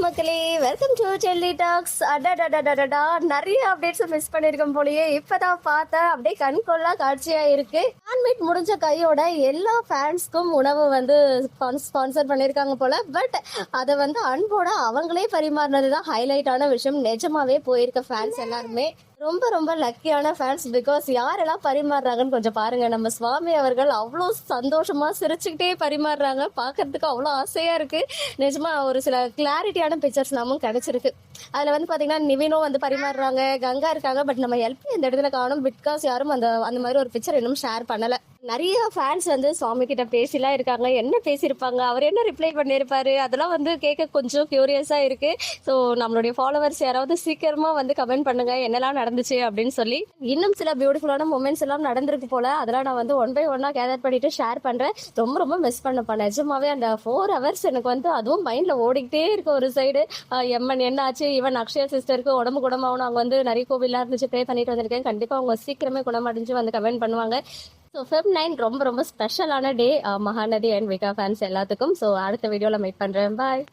மக்களே welcome to Chelli talks அடடடடடடா நிறைய அப்டேட்ஸ் மிஸ் பண்ணிருக்கோம் போலயே. இப்பதான் பார்த்தேன். அப்படியே கண்கொள்ளா காட்சியா இருக்கு. மீட் முடிஞ்ச கையோட எல்லா ஃபேன்ஸ்க்கும் உணவு வந்து ஸ்பான்சர் பண்ணிருக்காங்க போல. பட் அதை வந்து அன்போட அவங்களே பரிமாறினது தான் ஹைலைட்டான விஷயம். நிஜமாவே போயிருக்க ஃபேன்ஸ் எல்லாருமே. ரொம்ப ரொம்ப லக்கியான ஃபேன்ஸ் பிகாஸ் யாரெல்லாம் பரிமாறுறாங்கன்னு கொஞ்சம் பாருங்க. நம்ம சுவாமி அவர்கள் அவ்வளோ சந்தோஷமா சிரிச்சுக்கிட்டே பரிமாறுறாங்க. பார்க்கறதுக்கு அவ்வளோ ஆசையா இருக்கு. நிஜமா ஒரு சில கிளாரிட்டியான பிக்சர்ஸ் நமக்கு கிடைச்சிருக்கு. அதுல வந்து பாத்தீங்கன்னா நிவினும் வந்து பரிமாறுறாங்க கங்கா இருக்காங்க பட் நம்ம எல்பி இந்த இடத்துல காணும் பிட்காஸ் யாரும் அந்த அந்த மாதிரி ஒரு பிக்சர் இன்னும் ஷேர் பண்ணல. நிறைய ஃபேன்ஸ் வந்து சுவாமி கிட்ட பேசிலாம் இருக்காங்க. என்ன பேசியிருப்பாங்க? அவர் என்ன ரிப்ளை பண்ணியிருப்பாரு? அதெல்லாம் வந்து கேட்க கொஞ்சம் கியூரியஸாக இருக்கு. ஸோ நம்மளுடைய ஃபாலோவர்ஸ் யாராவது சீக்கிரமாக வந்து கமெண்ட் பண்ணுங்க. என்னெல்லாம் நடந்துச்சு அப்படின்னு சொல்லி. இன்னும் சில பியூட்டிஃபுல்லான மூமெண்ட்ஸ் எல்லாம் நடந்திருக்கு போல. அதெல்லாம் நான் வந்து ஒன் பை ஒன்னாக கேதர் பண்ணிட்டு ஷேர் பண்ணுறேன் ரொம்ப ரொம்ப மிஸ் பண்ணப்பேன் நிஜமாவே அந்த ஃபோர் ஹவர்ஸ் எனக்கு வந்து அதுவும் மைண்டில் ஓடிக்கிட்டே இருக்கு ஒரு சைடு எம்மன் என்ன ஆச்சு ஈவன் அக்ஷயா சிஸ்டருக்கு உடம்பு குணமாகணும் அவங்க வந்து நிறைய கோவிலாக இருந்துச்சு. ப்ரே பண்ணிட்டு வந்திருக்கேன். கண்டிப்பாக அவங்க சீக்கிரமே குணமடைஞ்சு வந்து கமெண்ட் பண்ணுவாங்க. ஸோ ஃபெப் நைன் ரொம்ப ரொம்ப ஸ்பெஷலான day Mahanadi and Vika fans எல்லாத்துக்கும். ஸோ அடுத்த வீடியோவில் மீட் பண்ணுறேன் பாய்